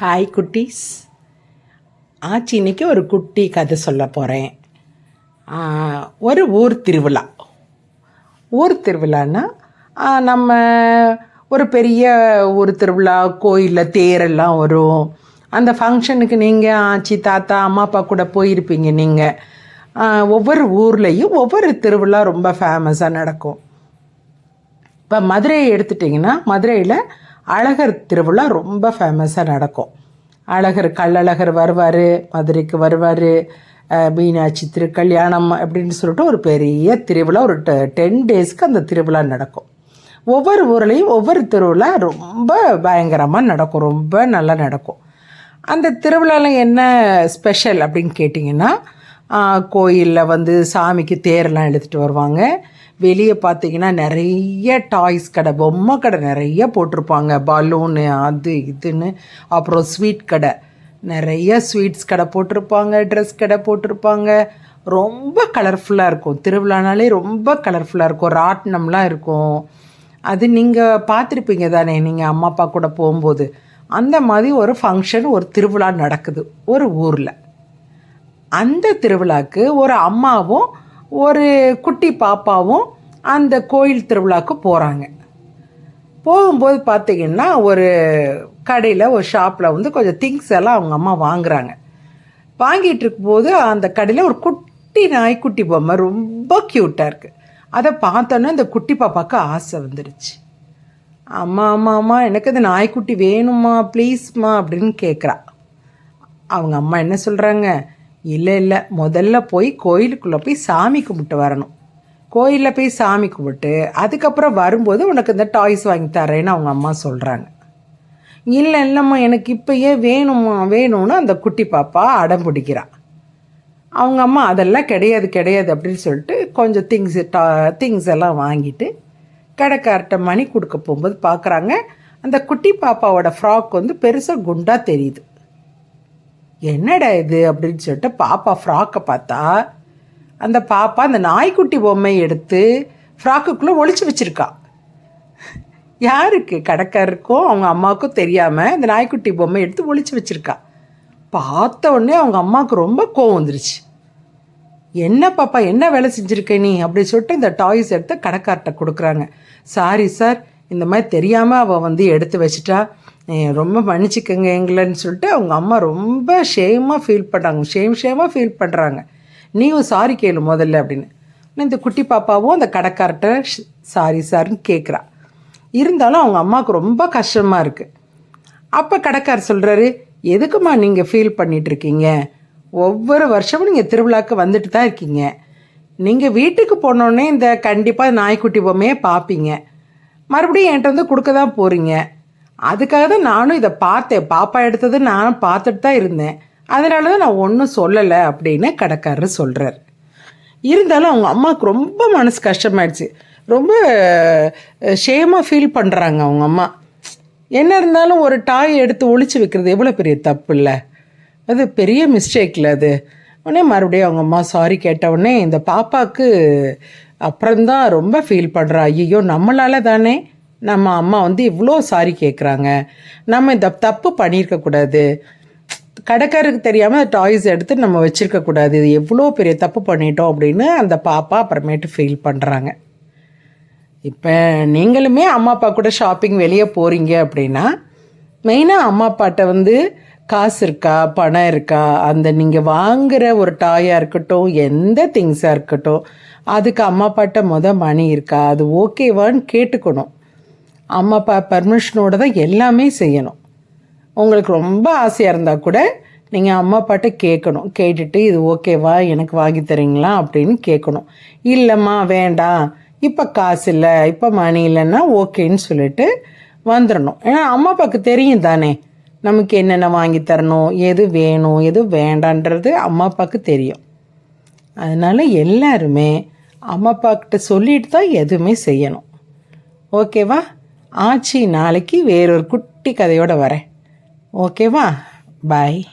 Hi குட்டீஸ். ஆச்சி இன்னைக்கு ஒரு குட்டி கதை சொல்ல போகிறேன் ஒரு ஊர் திருவிழா. ஊர் திருவிழான்னா நம்ம ஒரு பெரிய ஊர் திருவிழா கோயிலில் தேரெல்லாம் வரும். அந்த ஃபங்க்ஷனுக்கு நீங்கள் ஆச்சி தாத்தா அம்மா அப்பா கூட போயிருப்பீங்க நீங்கள் ஒவ்வொரு ஊர்லேயும் ஒவ்வொரு திருவிழா ரொம்ப ஃபேமஸாக நடக்கும். இப்போ மதுரையை எடுத்துட்டிங்கன்னா மதுரையில் அழகர் திருவிழா ரொம்ப ஃபேமஸாக நடக்கும். அழகர் கள்ளழகர் வருவார் மதுரைக்கு வருவார் மீனாட்சி திருக்கல்யாணம் அப்படின்னு சொல்லிட்டு ஒரு பெரிய திருவிழா ஒரு டென் டேஸ்க்கு அந்த திருவிழா நடக்கும். ஒவ்வொரு ஊர்லேயும் ஒவ்வொரு திருவிழா ரொம்ப பயங்கரமாக நடக்கும் ரொம்ப நல்லா நடக்கும். அந்த திருவிழாவில் என்ன ஸ்பெஷல் அப்படின்னு கேட்டிங்கன்னா கோயிலில் வந்து சாமிக்கு தேரெல்லாம் எடுத்துகிட்டு வருவாங்க. வெளியே பார்த்தீங்கன்னா நிறைய டாய்ஸ் கடை பொம்மை கடை நிறைய போட்டிருப்பாங்க. பலூனு அது இதுன்னு. அப்புறம் ஸ்வீட் கடை. நிறைய ஸ்வீட்ஸ் கடை போட்டிருப்பாங்க ட்ரெஸ் கடை போட்டிருப்பாங்க. ரொம்ப கலர்ஃபுல்லாக இருக்கும். திருவிழானாலே ரொம்ப கலர்ஃபுல்லாக இருக்கும். ராட்டினம்லாம் இருக்கும். அது நீங்கள் பார்த்துருப்பீங்க தானே நீங்கள் அம்மா அப்பா கூட போகும்போது. அந்த மாதிரி ஒரு ஃபங்க்ஷன் ஒரு திருவிழா நடக்குது. ஒரு ஊரில். அந்த திருவிழாக்கு ஒரு அம்மாவும் ஒரு குட்டி பாப்பாவும் அந்த கோயில் திருவிழாவுக்கு போகிறாங்க போகும்போது பார்த்தீங்கன்னா ஒரு கடையில் ஒரு ஷாப்பில் வந்து கொஞ்சம் திங்ஸ் எல்லாம் அவங்க அம்மா வாங்குறாங்க. வாங்கிட்டு இருக்கும்போது அந்த கடையில் ஒரு குட்டி நாய்க்குட்டி பொம்மை ரொம்ப க்யூட்டாக இருக்குது அதை பார்த்தோன்னே இந்த குட்டி பாப்பாவுக்கு ஆசை வந்துடுச்சு. அம்மா அம்மா அம்மா எனக்கு இந்த நாய்க்குட்டி வேணுமா ப்ளீஸ்மா அப்படின்னு கேட்குறா அவங்க அம்மா என்ன சொல்கிறாங்க இல்லை இல்லை. முதல்ல போய் கோயிலுக்குள்ளே போய் சாமி கும்பிட்டு வரணும். கோயிலில் போய் சாமி கும்பிட்டு அதுக்கப்புறம் வரும்போது உனக்கு இந்த டாய்ஸ் வாங்கி தரேன்னு அவங்க அம்மா சொல்கிறாங்க இல்லை இல்லைம்மா எனக்கு இப்போயே வேணுமா? வேணும்னு அந்த குட்டி பாப்பா அடம் பிடிக்கிறான் அவங்க அம்மா அதெல்லாம் கிடையாது கிடையாது அப்படின்னு சொல்லிட்டு கொஞ்சம் திங்ஸ் டா திங்ஸ் எல்லாம் வாங்கிட்டு கடைக்கார்ட்ட மணி கொடுக்க போகும்போது பார்க்குறாங்க அந்த குட்டி பாப்பாவோட ஃப்ராக் வந்து பெருசாக குண்டாக தெரியுது. என்னடா இது அப்படின்னு சொல்லிட்டு பாப்பா ஃப்ராக்கை பார்த்தா அந்த பாப்பா அந்த நாய்க்குட்டி பொம்மையை எடுத்து ஃப்ராக்குக்குள்ளே ஒழிச்சு வச்சுருக்கா. யாருக்கு? கடைக்காரருக்கும் அவங்க அம்மாவுக்கும் தெரியாமல் இந்த நாய்க்குட்டி பொம்மை எடுத்து ஒழிச்சு வச்சுருக்கா. பார்த்த உடனே அவங்க அம்மாவுக்கு ரொம்ப கோவம் வந்துருச்சு. என்ன பாப்பா என்ன வேலை செஞ்சுருக்க நீ? அப்படி சொல்லிட்டு இந்த டாய்ஸ் எடுத்து கடைக்கார்ட்ட கொடுக்குறாங்க. சாரி சார் இந்த மாதிரி தெரியாமல் அவள் வந்து எடுத்து வச்சிட்டா. ரொம்ப மன்னிச்சிக்கங்க எங்களைன்னு சொல்லிட்டு அவங்க அம்மா ரொம்ப ஷேமாக ஃபீல் பண்ணுறாங்க ஷேம் ஷேமாக ஃபீல் பண்ணுறாங்க நீயும் சாரி கேளு முதல்ல அப்படின்னு. இந்த குட்டி பாப்பாவும் அந்த கடைக்கார்ட்ட சாரி சார்னு கேட்குறா இருந்தாலும் அவங்க அம்மாவுக்கு ரொம்ப கஷ்டமாக இருக்குது அப்போ கடைக்காரர் சொல்கிறாரு எதுக்குமா நீங்கள் ஃபீல் பண்ணிகிட்ருக்கீங்க ஒவ்வொரு வருஷமும் நீங்கள் திருவிழாக்கு வந்துட்டு தான் இருக்கீங்க. நீங்கள் வீட்டுக்கு போனோடனே இந்த கண்டிப்பாக நாய்க்குட்டி பொம்மையை பார்ப்பீங்க மறுபடியும் என்கிட்ட வந்து கொடுக்க தான் போகிறீங்க அதுக்காக தான் நானும் இதை பார்த்தேன். பாப்பா எடுத்தது நானும் பார்த்துட்டு தான் இருந்தேன். அதனால தான் நான் ஒன்றும் சொல்லலை அப்படின்னு கடைக்காரர் சொல்கிறார் இருந்தாலும் அவங்க அம்மாவுக்கு ரொம்ப மனசு கஷ்டமாயிடுச்சு. ரொம்ப ஷேமாக ஃபீல் பண்ணுறாங்க அவங்க அம்மா. என்ன இருந்தாலும் ஒரு டாய் எடுத்து ஒழிச்சு வைக்கிறது எவ்வளோ பெரிய தப்பு இல்லை அது பெரிய மிஸ்டேக்கில் அது. உடனே மறுபடியும் அவங்க அம்மா சாரி கேட்ட உடனே இந்த பாப்பாவுக்கு அப்புறம்தான் ரொம்ப ஃபீல் பண்ணுறா ஐயோ நம்மளால தானே நம்ம அம்மா வந்து இவ்வளோ சாரி கேட்குறாங்க நம்ம இந்த தப்பு பண்ணியிருக்கக்கூடாது கடைக்காரருக்கு தெரியாமல் டாய்ஸ் எடுத்து நம்ம வச்சுருக்கக்கூடாது இது எவ்வளோ பெரிய தப்பு பண்ணிட்டோம் அப்படின்னு அந்த பாப்பா அப்புறமேட்டு ஃபீல் பண்ணுறாங்க இப்போ நீங்களுமே அம்மா அப்பா கூட ஷாப்பிங் வெளியே போகிறீங்க அப்படின்னா மெயினாக அம்மா அப்பாட்ட வந்து காசு இருக்கா பணம் இருக்கா அந்த நீங்கள் வாங்குகிற ஒரு டாயாக இருக்கட்டும் எந்த திங்ஸாக இருக்கட்டும் அதுக்கு அம்மா அப்பாட்ட மொதல் மணி இருக்கா அது ஓகேவான்னு கேட்டுக்கணும். அம்மா அப்பா பர்மிஷனோட தான் எல்லாமே செய்யணும். உங்களுக்கு ரொம்ப ஆசையாக இருந்தால் கூட நீங்கள் அம்மா அப்பாட்ட கேட்கணும். கேட்டுட்டு இது ஓகேவா? எனக்கு வாங்கி தரீங்களா? அப்படின்னு கேட்கணும். இல்லைம்மா வேண்டாம். இப்போ காசு இல்லை இப்போ மணி இல்லைன்னா ஓகேன்னு சொல்லிட்டு வந்துடணும் ஏன்னா அம்மா அப்பாவுக்கு தெரியும் தானே. நமக்கு என்னென்ன வாங்கி தரணும்? எது வேணும்? எது வேண்டான்றது அம்மா அப்பாவுக்கு தெரியும். அதனால் எல்லாருமே அம்மா அப்பாக்கிட்ட சொல்லிட்டு தான் எதுவுமே செய்யணும். ஓகேவா? ஆச்சி நாளைக்கு வேறொரு குட்டி கதையோடு வரேன். ஓகேவா பாய்